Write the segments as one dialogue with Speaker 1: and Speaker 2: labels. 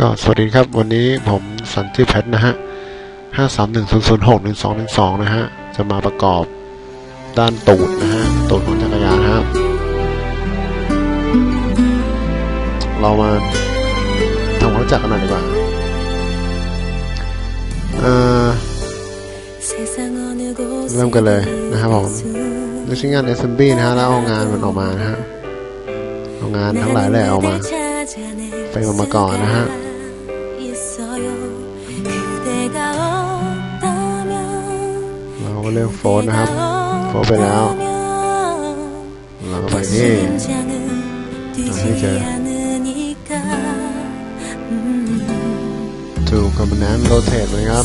Speaker 1: ก็สวัสดีครับวันนี้ผมสันติเพชรนะฮะห้าสามหนึ่งศูนย์ศูนย์หกหนึ่งสองหนึ่งสองนะฮะ จะมาประกอบด้านตูดนะฮะ ตูดของจักรยานครับ เรามาทำความรู้จักกันหน่อยดีกว่าเริ่
Speaker 2: มกันเลยนะครับผม
Speaker 1: นี่ชิ้นงาน SMB นะฮะ แล้วเอางานมันออกมานะฮะ เอางานทั้งหลายแหละเอามา
Speaker 2: ไปมามาก่อนนะฮะ
Speaker 1: เราก็เลือกโฟนนะครับ โฟนไปแล้ว เราก็ไปที่
Speaker 2: ให้เจอ
Speaker 1: ถูกคอมเนนต์โรเทต
Speaker 2: ไห
Speaker 1: มครับ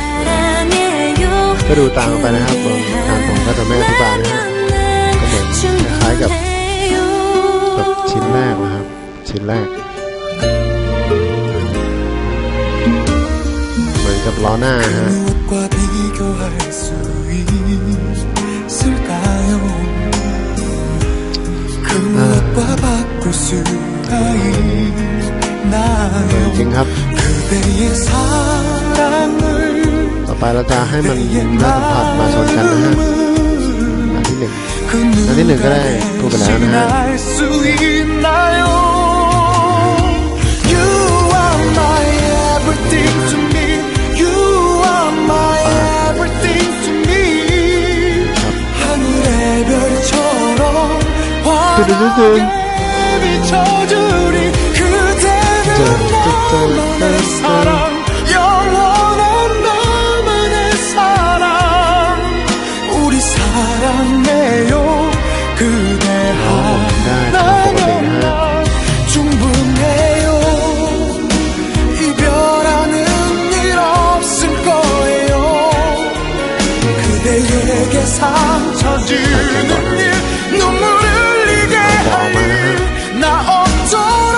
Speaker 1: ก็ดูตามไปนะครับตามของพระธรรมอธิบาลนะฮะก็เหมือนคล้ายกับกับชิ้นแรกนะครับ ชิ้นแรก เหมือนกับล้อหน้าฮะจริงครับ ไปเราจะให้มันน่าสัมผัสมาชนกันนะฮะอันที่หนึ่ง
Speaker 3: อันที่หนึ่งก็
Speaker 1: ได้พูดไปแล้วนะฮะ
Speaker 3: ตึ๊ดตึ๊ดตึ๊ด 상처 주는 일 눈물 흘리게 할 일 나 없도록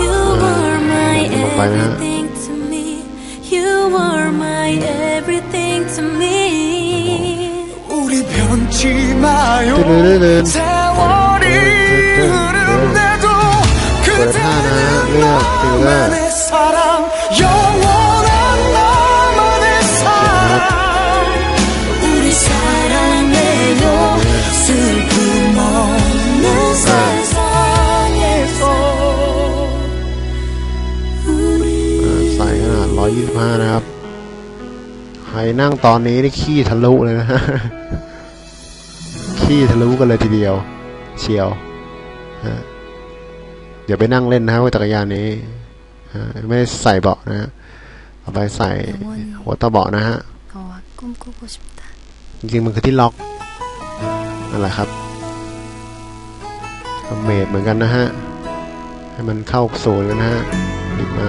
Speaker 2: You are my everything to me. You are my everything to me.
Speaker 3: 우리 변치 마요. 세월이 흐른데도 그대는
Speaker 1: 네,
Speaker 3: 나만
Speaker 1: นั่งตอนนี้นี่ขี้ทะลุเลยนะขี้ทะลุกันเลยทีเดียว เชียวเดี๋ยวไปนั่งเล่นนะฮะรถจักรยานนี้ไม่ใส่เบาะนะฮะเอาไปใส่หัวตะเบาะนะฮะจริงๆมันคือที่ล็อกอะไรครับเมดเหมือนกันนะฮะ ให้มันเข้าโซนกันนะฮะหยิบมา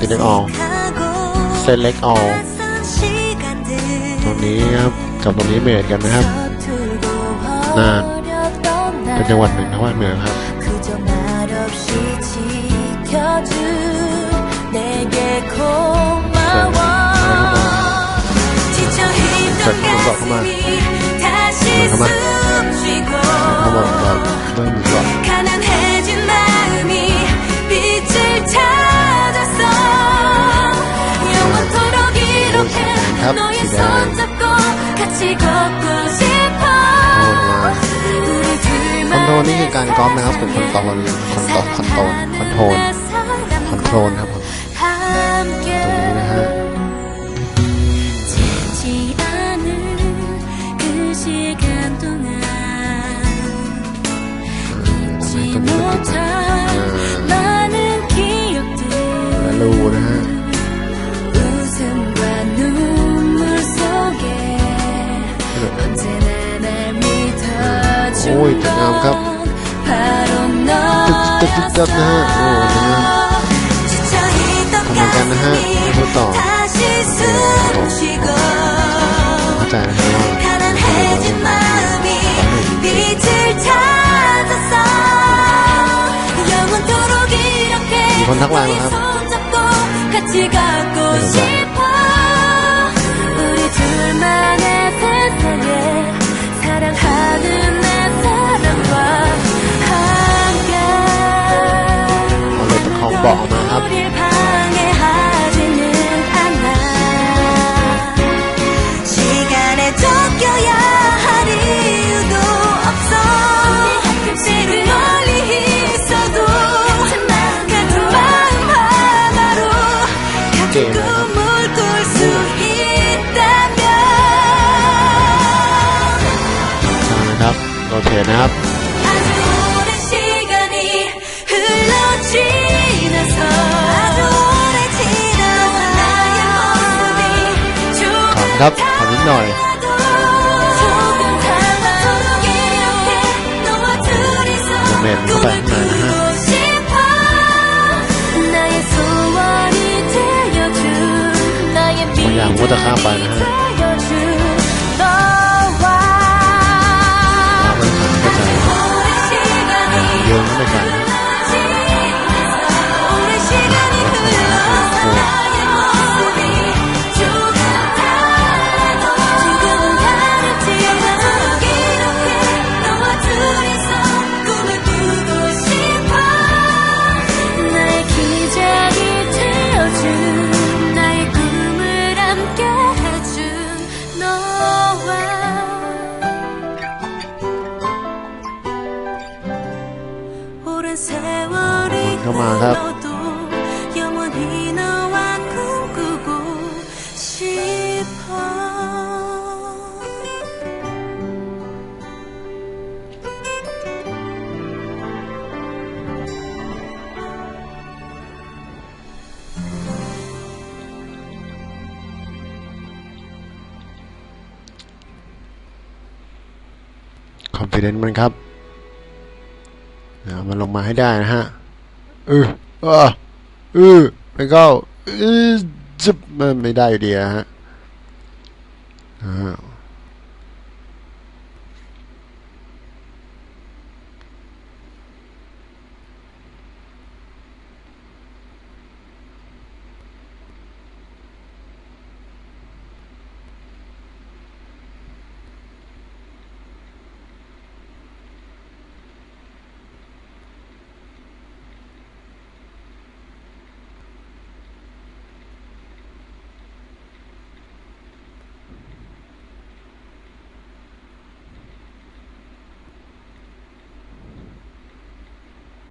Speaker 1: select all select all ตรงนี้ครับกับตรงนี้เมดกันนะครับน่าเป็นจังหวัดหนึ่งนะว่าเหนือครับ
Speaker 2: เส่ผม
Speaker 1: บอกเข้ามาเข้า
Speaker 2: มา
Speaker 1: เข้ามาบอก
Speaker 2: เข้า
Speaker 1: มา นี่คือการกอล์ฟนะครับผมคอนรคอนโทรลคอนโทรลคอนโทรลคอนโทรลครับผมตรงนี้นะฮะตรงนี้เป็นจุดรูนะฮะ จับนะฮะโอ้นะฮะ
Speaker 2: ประ
Speaker 1: มา
Speaker 2: ณกั
Speaker 1: นนะฮะไม่
Speaker 2: พูดต่อ
Speaker 1: เข้าใจนะฮะว่ามีคนทักไลน์มาครับ นะครับขำครับขำนิดหน่อยเมน
Speaker 2: เข้าไปข้างในนะฮะ
Speaker 1: บางอย่างก็จะข้ามไปนะฮะ
Speaker 2: 싶어
Speaker 1: คอนฟิเดนซ์มันครับเอามันลงมาให้ได้นะฮะเออเออเออไปก็เออ จึบไม่ได้อยู่ดีฮะ